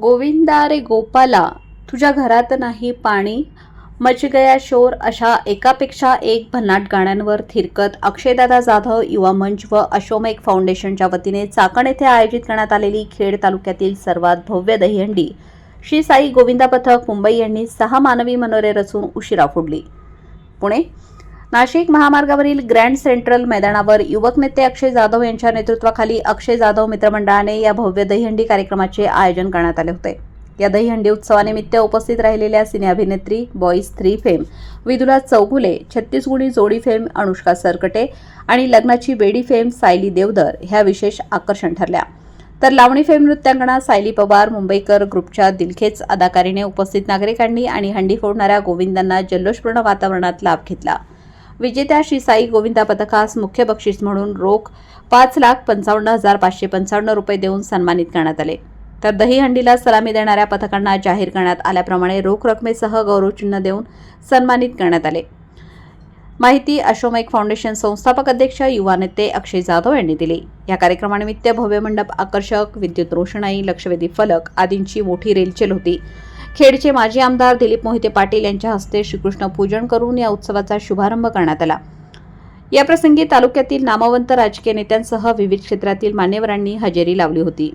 गोविंदा रे गोपाला तुझ्या घरात नाही पाणी? मच गया शोर अशा एकापेक्षा एक भन्नाट गाण्यांवर थिरकत अक्षयदादा जाधव युवा मंच व अशोमेक फाउंडेशनच्या वतीने चाकण येथे आयोजित करण्यात आलेली खेड तालुक्यातील सर्वात भव्य दहीहंडी. श्री साई गोविंदा पथक मुंबई यांनी सहा मानवी मनोरे रचून उशिरा फोडली. पुणे नाशिक महामार्गावरील ग्रँड सेंट्रल मैदानावर युवक नेते अक्षय जाधव यांच्या नेतृत्वाखाली अक्षय जाधव मित्रमंडळाने या भव्य दहीहंडी कार्यक्रमाचे आयोजन करण्यात आले होते. या दहीहंडी उत्सवानिमित्त उपस्थित राहिलेल्या सिने अभिनेत्री boys three fame Vidula Chougule छत्तीस गुणी जोडी फेम अनुष्का सरकटे आणि लग्नाची बेडी फेम सायली देवधर ह्या विशेष आकर्षण ठरल्या. तर लावणी फेम नृत्यांगणा सायली पवार मुंबईकर ग्रुपच्या दिलखेच अदाकारीने उपस्थित नागरिकांनी आणि हंडी फोडणाऱ्या गोविंदांना जल्लोषपूर्ण वातावरणात लाभ घेतला. विजेत्या श्री साई गोविंदा पथकास मुख्य बक्षीस म्हणून रोख पाच लाख पंचावन्न हजार पाचशे पंचावन्न रुपये देऊन सन्मानित करण्यात आले. तर दहीहंडीला सलामी देणाऱ्या पथकांना जाहीर करण्यात आल्याप्रमाणे रोख रकमेसह गौरवचिन्ह देऊन सन्मानित करण्यात आले. माहिती अशोमेक फाउंडेशन संस्थापक अध्यक्ष युवा नेते अक्षय जाधव यांनी दिली. या कार्यक्रमानिमित्त भव्य मंडप आकर्षक विद्युत रोषणाई लक्षवेधी फलक आदींची मोठी रेलचेल होती. खेडचे माजी आमदार दिलीप मोहिते पाटील यांच्या हस्ते श्रीकृष्ण पूजन करून या उत्सवाचा शुभारंभ करण्यात आला. या प्रसंगी तालुक्यातील नामवंत राजकीय नेत्यांसह विविध क्षेत्रातील मान्यवरांनी हजेरी लावली होती.